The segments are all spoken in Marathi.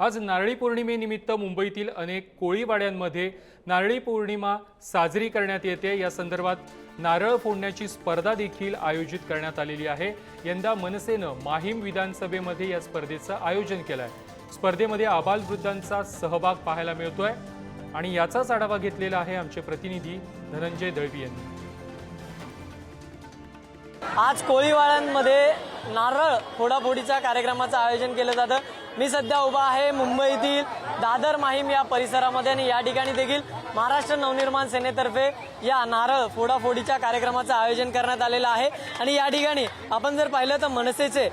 आज नारळी पौर्णिमेनिमित्त मुंबईतील अनेक कोळीवाड्यांमध्ये नारळी पौर्णिमा साजरी करण्यात येते. या संदर्भात नारळ फोडण्याची स्पर्धा देखील आयोजित करण्यात आलेली आहे. यंदा मनसेनं माहीम विधानसभेमध्ये या स्पर्धेचं आयोजन केलं आहे स्पर्धेमध्ये आबालवृद्धांचा सहभाग पाहायला मिळतोय आणि याचाच आढावा घेतलेला आहे आमचे प्रतिनिधी धनंजय दळवी यांनी. आज कोळीवाड्यांमध्ये नारळ फोडाफोडीच्या कार्यक्रमाचं आयोजन केलं जातं. मी सध्या उभा आहे मुंबईतील दादर माहीम या परिसरामध्ये आणि या ठिकाणी देखील महाराष्ट्र नवनिर्माण सेनेतर्फे या नारळ फोडाफोडीच्या कार्यक्रमाचं आयोजन करण्यात आलेलं आहे. आणि या ठिकाणी आपण जर पाहिलं तर मनसेचे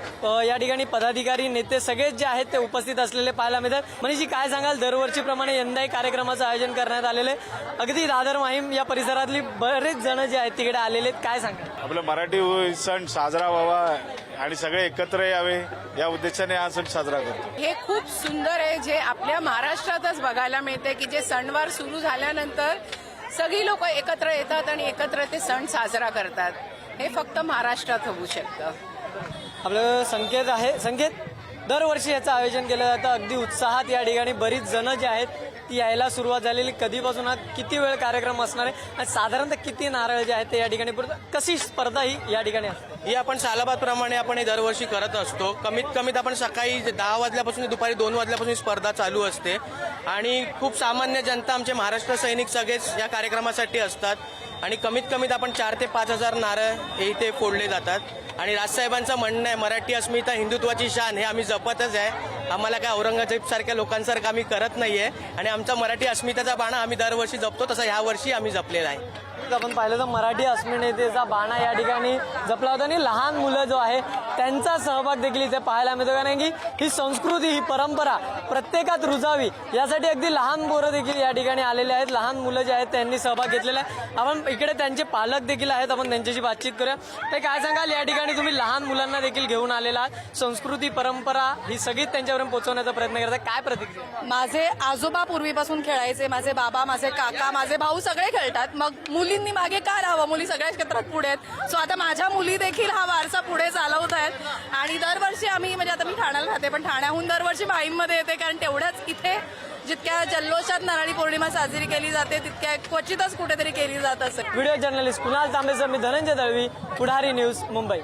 या ठिकाणी पदाधिकारी नेते सगळेच जे आहेत ते उपस्थित असलेले पाहायला मिळतात. म्हणजे काय सांगाल? दरवर्षीप्रमाणे यंदाही कार्यक्रमाचं आयोजन करण्यात आलेलं आहे. अगदी दादर माहीम या परिसरातली बरेच जण जे आहेत तिकडे आलेले आहेत. काय सांगाल? आपलं मराठी सण साजरा व्हावा आणि सगळे एकत्र यावे या उद्देशाने हा सण साजरा करतो. हे खूप सुंदर आहे जे आपल्या महाराष्ट्रातच बघायला मिळते की जे सणवार सुरू झाल्यानंतर सगळी लोक एकत्र येतात आणि एकत्र ते सण साजरा करतात. हे फक्त महाराष्ट्रात होऊ शकतं. आपलं संकेत आहे संकेत? दरवर्षी याचं आयोजन केलं जातं. अगदी उत्साहात या ठिकाणी बरीच जण जे आहेत ती यायला सुरुवात झालेली कधीपासून हा किती वेळ कार्यक्रम असणार आहे? आणि साधारणतः किती नारळ जे आहेत ते या ठिकाणी कशी स्पर्धा ही या ठिकाणी असते? ही आपण सालाबाद प्रमाणे आपण हे दरवर्षी करत असतो. कमीत कमीत आपण सकाळी दहा वाजल्यापासून दुपारी दोन वाजल्यापासून स्पर्धा चालू असते. आणि खूप सामान्य जनता आमचे महाराष्ट्र सैनिक सगळेच या कार्यक्रमासाठी असतात. आणि कमीत कमीत आपण चार ते पाच हजार नारळ हे इथे फोडले जातात. आणि राजसाहेबांचं म्हणणं आहे मराठी अस्मिता हिंदुत्वाची शान हे आम्ही जपतच आहे. आम्हाला काय औरंगजेबसारख्या लोकांसारखं आम्ही करत नाही आहे आणि आमचा मराठी अस्मितेचा बाणा आम्ही दरवर्षी जपतो तसा ह्या वर्षी आम्ही जपलेला आहे. आपण पाहिलं तर मराठी अस्मितेचा बाणा या ठिकाणी जपला होता. आणि लहान मुलं जो आहे त्यांचा सहभाग देखील इथे पाहायला मिळतो. कारण की ही संस्कृती ही परंपरा प्रत्येकात रुजावी. यासाठी अगदी लहान पोरं देखील या ठिकाणी आलेले आहेत. लहान मुलं जे आहेत त्यांनी सहभाग घेतलेला आहे. आपण इकडे त्यांचे पालक देखील आहेत. आपण त्यांच्याशी बातचीत करूया. ते काय सांगाल या ठिकाणी तुम्ही लहान मुलांना देखील घेऊन आलेला आहात. संस्कृती परंपरा ही सगळीच त्यांच्यापर्यंत पोहोचवण्याचा प्रयत्न करतात काय प्रतिक्रिया? माझे आजोबा पूर्वीपासून खेळायचे माझे बाबा माझे काका माझे भाऊ सगळे खेळतात. मग मुलींनी मागे का राहावं? मुली सगळ्या क्षेत्रात पुढे आहेत. सो आता माझ्या मुली देखील हा वारसा पुढे चालवत आहेत. आणि दरवर्षी आम्ही म्हणजे आता मी ठाण्याला राहते पण ठाण्याहून दरवर्षी मध्ये येते कारण तेवढ्याच इथे जितक्या जल्लोषात नारळी पौर्णिमा साजरी केली जाते तितक्या क्वचितच कुठेतरी केली जात असेल व्हिडिओ जर्नलिस्ट कुणाल तांबेसर मी धनंजय दळवी पुढारी न्यूज मुंबई.